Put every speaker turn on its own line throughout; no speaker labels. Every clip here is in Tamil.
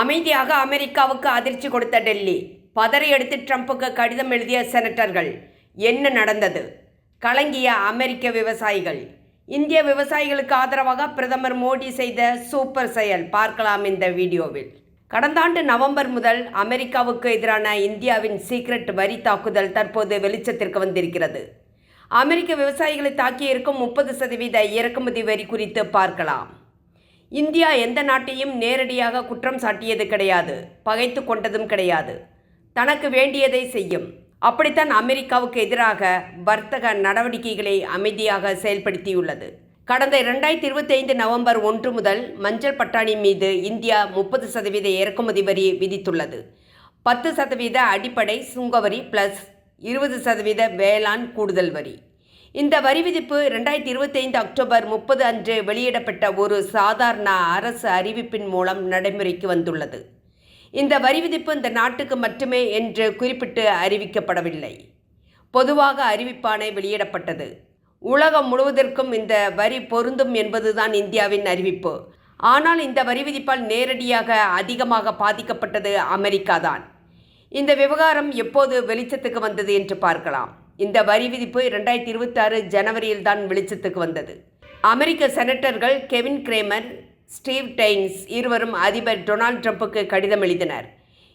அமைதியாக அமெரிக்காவுக்கு அதிர்ச்சி கொடுத்த டெல்லி. பதறி எடுத்து ட்ரம்புக்கு கடிதம் எழுதிய செனட்டர்கள் என்ன நடந்தது? கலங்கிய அமெரிக்க விவசாயிகள். இந்திய விவசாயிகளுக்கு ஆதரவாக பிரதமர் மோடி செய்த சூப்பர் செயல் பார்க்கலாம் இந்த வீடியோவில். கடந்த ஆண்டு நவம்பர் முதல் அமெரிக்காவுக்கு எதிரான இந்தியாவின் சீக்ரெட் வரி தாக்குதல் தற்போது வெளிச்சத்திற்கு வந்திருக்கிறது. அமெரிக்க விவசாயிகளை தாக்கியிருக்கும் முப்பது சதவீத இறக்குமதி வரி குறித்து பார்க்கலாம். இந்தியா எந்த நாட்டையும் நேரடியாக குற்றம் சாட்டியது கிடையாது பகைத்து கொண்டதும் கிடையாது. தனக்கு வேண்டியதை செய்யும். அப்படித்தான் அமெரிக்காவுக்கு எதிராக வர்த்தக நடவடிக்கைகளை அமைதியாக செயல்படுத்தியுள்ளது. கடந்த இரண்டாயிரத்தி இருபத்தைந்து நவம்பர் ஒன்று முதல் மஞ்சள் பட்டாணி மீது இந்தியா முப்பது சதவீத இறக்குமதி வரி விதித்துள்ளது. பத்து சதவீத அடிப்படை சுங்கவரி பிளஸ் இருபது சதவீத வேளாண் கூடுதல் வரி. இந்த வரி விதிப்பு ரெண்டாயிரத்தி இருபத்தைந்து அக்டோபர் முப்பது அன்று வெளியிடப்பட்ட ஒரு சாதாரண அரசு அறிவிப்பின் மூலம் நடைமுறைக்கு வந்துள்ளது. இந்த வரி விதிப்பு இந்த நாட்டுக்கு மட்டுமே என்று குறிப்பிட்டு அறிவிக்கப்படவில்லை. பொதுவாக அறிவிப்பானை வெளியிடப்பட்டது. உலகம் முழுவதற்கும் இந்த வரி பொருந்தும் என்பதுதான் இந்தியாவின் அறிவிப்பு. ஆனால் இந்த வரி விதிப்பால் நேரடியாக அதிகமாக பாதிக்கப்பட்டது அமெரிக்கா தான் இந்த விவகாரம் எப்போது வெளிச்சத்துக்கு வந்தது என்று பார்க்கலாம். இந்த வரி விதிப்பு இரண்டாயிரத்தி இருபத்தாறு ஜனவரியில் தான் வெளிச்சத்துக்கு வந்தது. அமெரிக்க செனட்டர்கள் கெவின் கிரேமர் ஸ்டீவ் டைன்ஸ் இருவரும் அதிபர் டொனால்ட் ட்ரம்புக்கு கடிதம் எழுதினர்.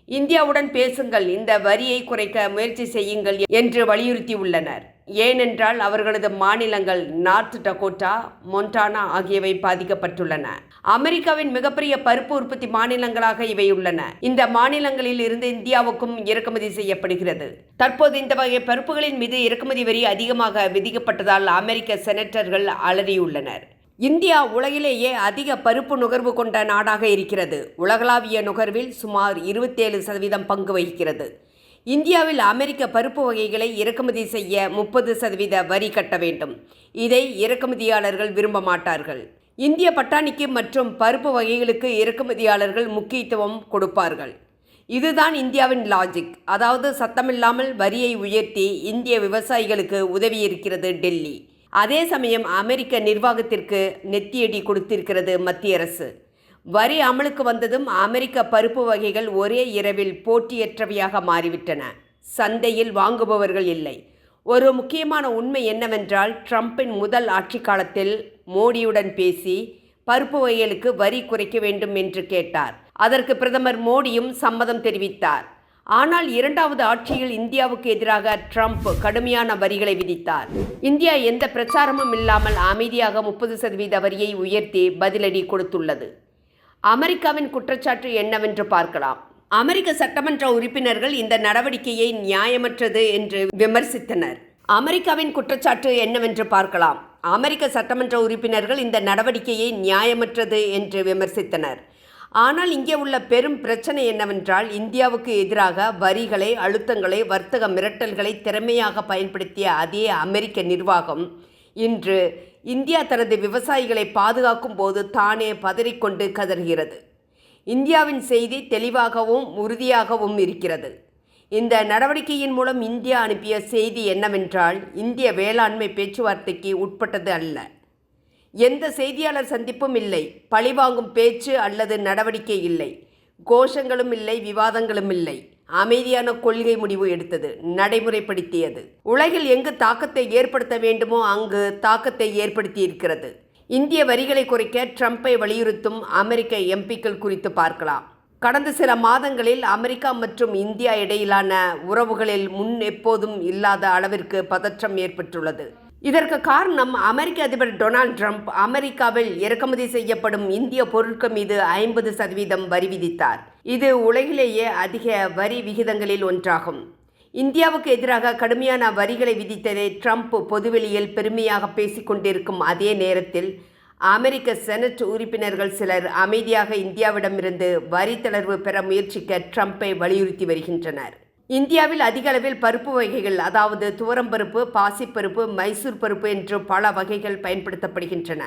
இந்தியாவுடன் பேசுங்கள் இந்த வரியை குறைக்க முயற்சி செய்யுங்கள் என்று வலியுறுத்தியுள்ளனர். ஏனென்றால் அவர்களது மாநிலங்கள் நார்த் டகோட்டா மொன்டானா ஆகியவை பாதிக்கப்பட்டுள்ளன. அமெரிக்காவின் மிகப்பெரிய பருப்பு உற்பத்தி மாநிலங்களாக இவை உள்ளன. இந்த மாநிலங்களில் இருந்து இந்தியாவுக்கும் இறக்குமதி செய்யப்படுகிறது. தற்போது இந்த வகை பருப்புகளின் மீது இறக்குமதி வரி அதிகமாக விதிக்கப்பட்டதால் அமெரிக்க செனட்டர்கள் அலறியுள்ளனர். இந்தியா உலகிலேயே அதிக பருப்பு நுகர்வு கொண்ட நாடாக இருக்கிறது. உலகளாவிய நுகர்வில் சுமார் இருபத்தேழு சதவீதம் பங்கு வகிக்கிறது. இந்தியாவில் அமெரிக்க பருப்பு வகைகளை இறக்குமதி செய்ய முப்பது சதவீத வரி கட்ட வேண்டும். இதை இறக்குமதியாளர்கள் விரும்ப மாட்டார்கள். இந்திய பட்டாணிக்கு மற்றும் பருப்பு வகைகளுக்கு இறக்குமதியாளர்கள் முக்கியத்துவம் கொடுப்பார்கள். இதுதான் இந்தியாவின் லாஜிக் அதாவது சத்தமில்லாமல் வரியை உயர்த்தி இந்திய விவசாயிகளுக்கு உதவியிருக்கிறது டெல்லி. அதே சமயம் அமெரிக்க நிர்வாகத்திற்கு நெத்தியடி கொடுத்திருக்கிறது மத்திய அரசு. வரி அமலுக்கு வந்ததும் அமெரிக்க பருப்பு வகைகள் ஒரே இரவில் போட்டியற்றவையாக மாறிவிட்டன. சந்தையில் வாங்குபவர்கள் இல்லை. ஒரு முக்கியமான உண்மை என்னவென்றால் ட்ரம்பின் முதல் ஆட்சி காலத்தில் மோடியுடன் பேசி பருப்பு வகைகளுக்கு வரி குறைக்க வேண்டும் என்று கேட்டார். அதற்கு பிரதமர் மோடியும் சம்மதம் தெரிவித்தார். ஆனால் இரண்டாவது ஆட்சியில் இந்தியாவுக்கு எதிராக ட்ரம்ப் கடுமையான வரிகளை விதித்தார். இந்தியா எந்த பிரச்சாரமும் இல்லாமல் அமைதியாக முப்பது சதவீத வரியை உயர்த்தி பதிலடி கொடுத்துள்ளது. அமெரிக்காவின் குற்றச்சாட்டு என்னவென்று பார்க்கலாம். அமெரிக்க சட்டமன்ற உறுப்பினர்கள் இந்த நடவடிக்கையை நியாயமற்றது என்று விமர்சித்தனர். அமெரிக்காவின் குற்றச்சாட்டு என்னவென்று பார்க்கலாம். அமெரிக்க சட்டமன்ற உறுப்பினர்கள் இந்த நடவடிக்கையை நியாயமற்றது என்று விமர்சித்தனர். ஆனால் இங்கே உள்ள பெரும் பிரச்சனை என்னவென்றால் இந்தியாவுக்கு எதிராக வரிகளை அழுத்தங்களை வர்த்தக மிரட்டல்களை திறமையாக பயன்படுத்திய அதே அமெரிக்க நிர்வாகம் இன்று இந்தியா தனது விவசாயிகளை பாதுகாக்கும் போது தானே பதறிக்கொண்டு கதறுகிறது. இந்தியாவின் செய்தி தெளிவாகவும் உறுதியாகவும் இருக்கிறது. இந்த நடவடிக்கையின் மூலம் இந்தியா அனுப்பிய செய்தி என்னவென்றால் இந்திய வேளாண்மை பேச்சுவார்த்தைக்கு உட்பட்டது அல்ல. எந்த செய்தியாளர் சந்திப்பும் இல்லை. பழிவாங்கும் பேச்சு அல்லது நடவடிக்கை இல்லை. கோஷங்களும் இல்லை விவாதங்களும் இல்லை. அமைதியான கொள்கை முடிவு எடுத்தது நடைமுறைப்படுத்தியது. உலகில் எங்கு தாக்கத்தை ஏற்படுத்த வேண்டுமோ அங்கு தாக்கத்தை ஏற்படுத்தி இருக்கிறது. இந்திய வரிகளை குறைக்க ட்ரம்பை வலியுறுத்தும் அமெரிக்க எம்பிக்கள் குறித்து பார்க்கலாம். கடந்த சில மாதங்களில் அமெரிக்கா மற்றும் இந்தியா இடையிலான உறவுகளில் முன் எப்போதும் இல்லாத அளவிற்கு பதற்றம் ஏற்பட்டுள்ளது. இதற்கு காரணம் அமெரிக்க அதிபர் டொனால்ட் ட்ரம்ப். அமெரிக்காவில் இறக்குமதி செய்யப்படும் இந்திய பொருட்கள் மீது ஐம்பது சதவீதம் வரி விதித்தார். இது உலகிலேயே அதிக வரி விகிதங்களில் ஒன்றாகும். இந்தியாவுக்கு எதிராக கடுமையான வரிகளை விதித்ததை ட்ரம்ப் பொதுவெளியில் பெருமையாக பேசிக்கொண்டிருக்கும் அதே நேரத்தில் அமெரிக்க செனட் உறுப்பினர்கள் சிலர் அமைதியாக இந்தியாவிடமிருந்து வரி தளர்வு பெற முயற்சிக்க ட்ரம்ப்பை வலியுறுத்தி வருகின்றனர். இந்தியாவில் அதிக அளவில் பருப்பு வகைகள் அதாவது துவரம்பருப்பு பாசிப்பருப்பு மைசூர் பருப்பு என்று பல வகைகள் பயன்படுத்தப்படுகின்றன.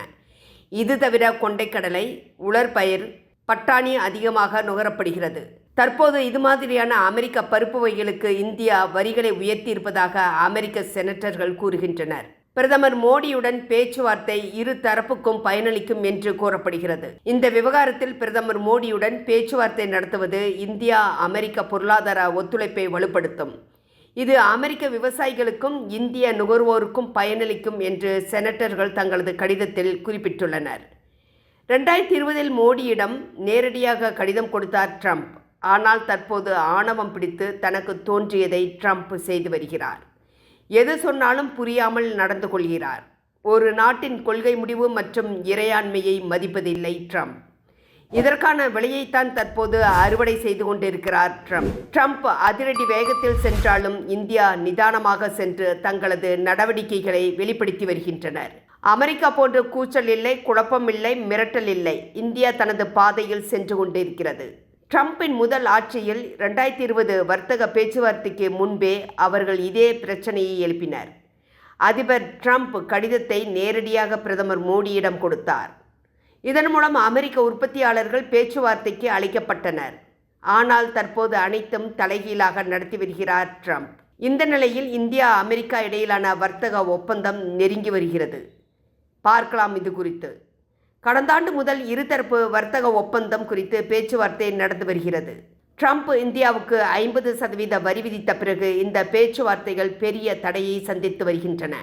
இது தவிர கொண்டைக்கடலை உலர்பயிர் பட்டாணி அதிகமாக நுகரப்படுகிறது. தற்போது இது மாதிரியான அமெரிக்க பருப்பு வகைகளுக்கு இந்தியா வரிகளை உயர்த்தியிருப்பதாக அமெரிக்க செனட்டர்கள் கூறுகின்றனர். பிரதமர் மோடியுடன் பேச்சுவார்த்தை இரு தரப்புக்கும் பயனளிக்கும் என்று கூறப்படுகிறது. இந்த விவகாரத்தில் பிரதமர் மோடியுடன் பேச்சுவார்த்தை நடத்துவது இந்தியா அமெரிக்க பொருளாதார ஒத்துழைப்பை வலுப்படுத்தும். இது அமெரிக்க விவசாயிகளுக்கும் இந்திய நுகர்வோருக்கும் பயனளிக்கும் என்று செனட்டர்கள் தங்களது கடிதத்தில் குறிப்பிட்டுள்ளனர். ரெண்டாயிரத்தி இருபதில் மோடியிடம் நேரடியாக கடிதம் கொடுத்தார் ட்ரம்ப். ஆனால் தற்போது ஆணவம் பிடித்து தனக்கு தோன்றியதை ட்ரம்ப் செய்து வருகிறார். எது சொன்னாலும் புரியாமல் நடந்து கொள்கிறார். ஒரு நாட்டின் கொள்கை முடிவு மற்றும் இறையாண்மையை மதிப்பதில்லை ட்ரம்ப். இதற்கான விலையைத்தான் தற்போது அறுவடை செய்து கொண்டிருக்கிறார் ட்ரம்ப். ட்ரம்ப் அதிரடி வேகத்தில் சென்றாலும் இந்தியா நிதானமாக சென்று தங்களது நடவடிக்கைகளை வெளிப்படுத்தி வருகின்றனர். அமெரிக்கா போன்ற கூச்சல் இல்லை குழப்பம் இல்லை மிரட்டல் இல்லை. இந்தியா தனது பாதையில் சென்று கொண்டிருக்கிறது. ட்ரம்பின் முதல் ஆட்சியில் ரெண்டாயிரத்தி இருபது வர்த்தக பேச்சுவார்த்தைக்கு முன்பே அவர்கள் இதே பிரச்சனையை எழுப்பினர். அதிபர் ட்ரம்ப் கடிதத்தை நேரடியாக பிரதமர் மோடியிடம் கொடுத்தார். இதன் மூலம் அமெரிக்க உற்பத்தியாளர்கள் பேச்சுவார்த்தைக்கு அழைக்கப்பட்டனர். ஆனால் தற்போது அனைத்தும் தலைகீழாக நடத்தி வருகிறார் ட்ரம்ப். இந்த நிலையில் இந்தியா அமெரிக்கா இடையிலான வர்த்தக ஒப்பந்தம் நெருங்கி வருகிறது. பார்க்கலாம் இது குறித்து. கடந்த ஆண்டு முதல் இருதரப்பு வர்த்தக ஒப்பந்தம் குறித்து பேச்சுவார்த்தை நடந்து வருகிறது. ட்ரம்ப் இந்தியாவுக்கு ஐம்பது சதவீத வரி விதித்த பிறகு இந்த பேச்சுவார்த்தைகள் பெரிய தடையை சந்தித்து வருகின்றன.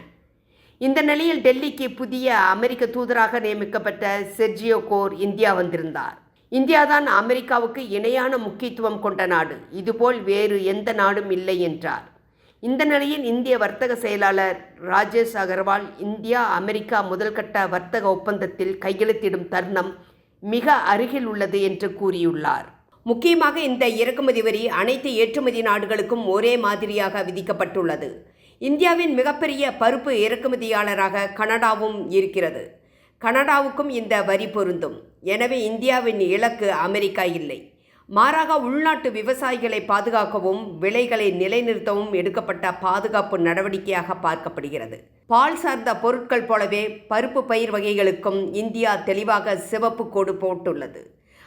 இந்த நிலையில் டெல்லிக்கு புதிய அமெரிக்க தூதராக நியமிக்கப்பட்ட செர்ஜியோ கோர் இந்தியா வந்திருந்தார். இந்தியாதான் அமெரிக்காவுக்கு இணையான முக்கியத்துவம் கொண்ட நாடு. இதுபோல் வேறு எந்த நாடும் இல்லை என்றார். இந்த நிலையில் இந்திய வர்த்தக செயலாளர் ராஜேஷ் அகர்வால் இந்தியா அமெரிக்கா முதல்கட்ட வர்த்தக ஒப்பந்தத்தில் கையெழுத்திடும் தருணம் மிக அருகில் உள்ளது என்று கூறியுள்ளார். முக்கியமாக இந்த இறக்குமதி வரி அனைத்து ஏற்றுமதி நாடுகளுக்கும் ஒரே மாதிரியாக விதிக்கப்பட்டுள்ளது. இந்தியாவின் மிகப்பெரிய பருப்பு இறக்குமதியாளராக கனடாவும் இருக்கிறது. கனடாவுக்கும் இந்த வரி பொருந்தும். எனவே இந்தியாவின் இலக்கு அமெரிக்கா இல்லை. மாறாக உள்நாட்டு விவசாயிகளை பாதுகாக்கவும் விலைகளை நிலைநிறுத்தவும் எடுக்கப்பட்ட பாதுகாப்பு நடவடிக்கையாக பார்க்கப்படுகிறது. பால் சார்ந்த பொருட்கள் போலவே பருப்பு பயிர் வகைகளுக்கும் இந்தியா தெளிவாக சிவப்பு கோடு போட்டுள்ளது.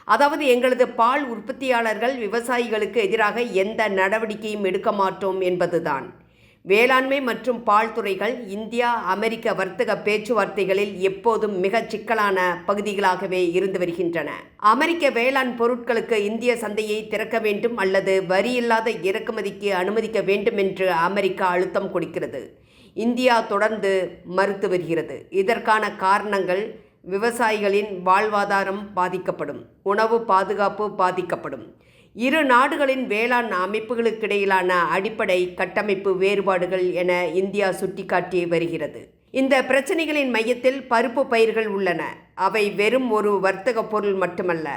அதாவது எங்களது பால் உற்பத்தியாளர்கள் விவசாயிகளுக்கு எதிராக எந்த நடவடிக்கையும் எடுக்க மாட்டோம் என்பதுதான். வேளாண்மை மற்றும் பால் துறைகள் இந்தியா அமெரிக்க வர்த்தக பேச்சுவார்த்தைகளில் எப்போதும் மிக சிக்கலான பகுதிகளாகவே இருந்து வருகின்றன. அமெரிக்க வேளாண் பொருட்களுக்கு இந்திய சந்தையை திறக்க வேண்டும் அல்லது வரியில்லாத இறக்குமதிக்கு அனுமதிக்க வேண்டும் என்று அமெரிக்கா அழுத்தம் கொடுக்கிறது. இந்தியா தொடர்ந்து மறுத்து வருகிறது. இதற்கான காரணங்கள் விவசாயிகளின் வாழ்வாதாரம் பாதிக்கப்படும் உணவு பாதுகாப்பு பாதிக்கப்படும். இரு நாடுகளின் வேளாண் அமைப்புகளுக்கிடையிலான அடிப்படை கட்டமைப்பு வேறுபாடுகள் என இந்தியா சுட்டிக்காட்டி வருகிறது. இந்த பிரச்சனைகளின் மையத்தில் பருப்பு பயிர்கள் உள்ளன. அவை வெறும் ஒரு வர்த்தக பொருள் மட்டுமல்ல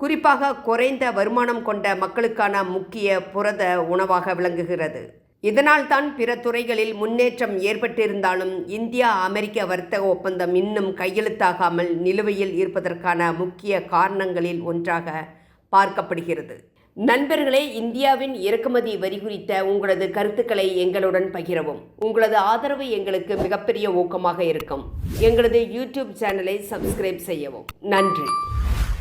குறிப்பாக குறைந்த வருமானம் கொண்ட மக்களுக்கான முக்கிய புரத உணவாக விளங்குகிறது. இதனால் தான் பிற துறைகளில் முன்னேற்றம் ஏற்பட்டிருந்தாலும் இந்தியா அமெரிக்க வர்த்தக ஒப்பந்தம் இன்னும் கையெழுத்தாகாமல் நிலுவையில் இருப்பதற்கான முக்கிய காரணங்களில் ஒன்றாக பார்க்கப்படுகிறது. நண்பர்களே இந்தியாவின் இறக்குமதி வரி குறித்த உங்களது கருத்துக்களை எங்களுடன் பகிரவும். உங்களது ஆதரவு எங்களுக்கு மிகப்பெரிய ஊக்கமாக இருக்கும். எங்களது யூடியூப் சேனலை சப்ஸ்கிரைப் செய்யவும். நன்றி.